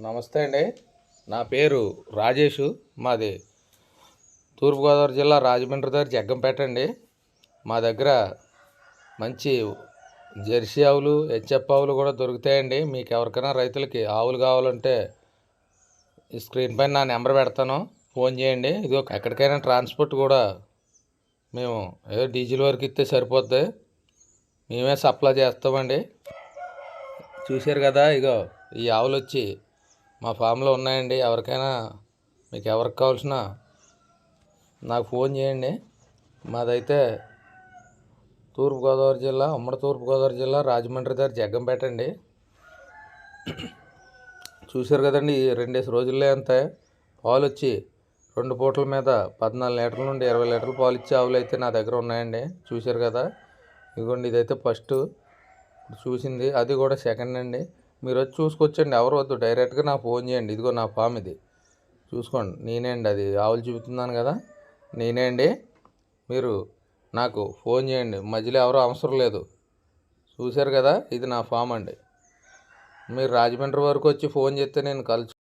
నమస్తే అండి. నా పేరు రాజేషు. మాది తూర్పుగోదావరి జిల్లా రాజమండ్రి దగ్గర జగ్గంపేట అండి. మా దగ్గర మంచి జెర్సీ ఆవులు హెచ్ఎఫ్ ఆవులు కూడా దొరుకుతాయండి. మీకు ఎవరికైనా రైతులకి ఆవులు కావాలంటే ఈ స్క్రీన్ పైన నా నెంబర్ పెడతాను. ఫోన్ చేయండి. ఇది ఎక్కడికైనా ట్రాన్స్పోర్ట్ కూడా మేము ఏదో డీజిల్ వరకు ఇస్తే సరిపోద్ది. మేమే సప్లై చేస్తామండి. చూశారు కదా ఇగో ఈ ఆవులు వచ్చి మా ఫామ్లో ఉన్నాయండి. ఎవరికైనా మీకు ఎవరికి కావాల్సిన నాకు ఫోన్ చేయండి. మాదైతే తూర్పుగోదావరి జిల్లా ఉమ్మడి తూర్పుగోదావరి జిల్లా రాజమండ్రి దగ్గర జగ్గంపేట అండి. చూశారు కదండి ఈ రెండేసి రోజుల్లో అంతే పాలు వచ్చి రెండు పూటల మీద పద్నాలుగు లీటర్ల నుండి ఇరవై లీటర్లు పాలు ఇచ్చే ఆవులు అయితే నా దగ్గర ఉన్నాయండి. చూశారు కదా ఇదిగోండి ఇదైతే ఫస్ట్. చూసింది అది కూడా సెకండ్ అండి. మీరు వచ్చి చూసుకొచ్చండి. ఎవరు వద్దు. డైరెక్ట్గా నాకు ఫోన్ చేయండి. ఇదిగో నా ఫామ్ ఇది. చూసుకోండి. నేనే అండి అది ఆవులు చూపుతున్నాను కదా. నేనే అండి మీరు నాకు ఫోన్ చేయండి. మధ్యలో ఎవరు అవసరం లేదు. చూశారు కదా? ఇది నా ఫామ్ అండి. మీరు రాజమండ్రి వరకు వచ్చి ఫోన్ చేస్తే నేను కలుసు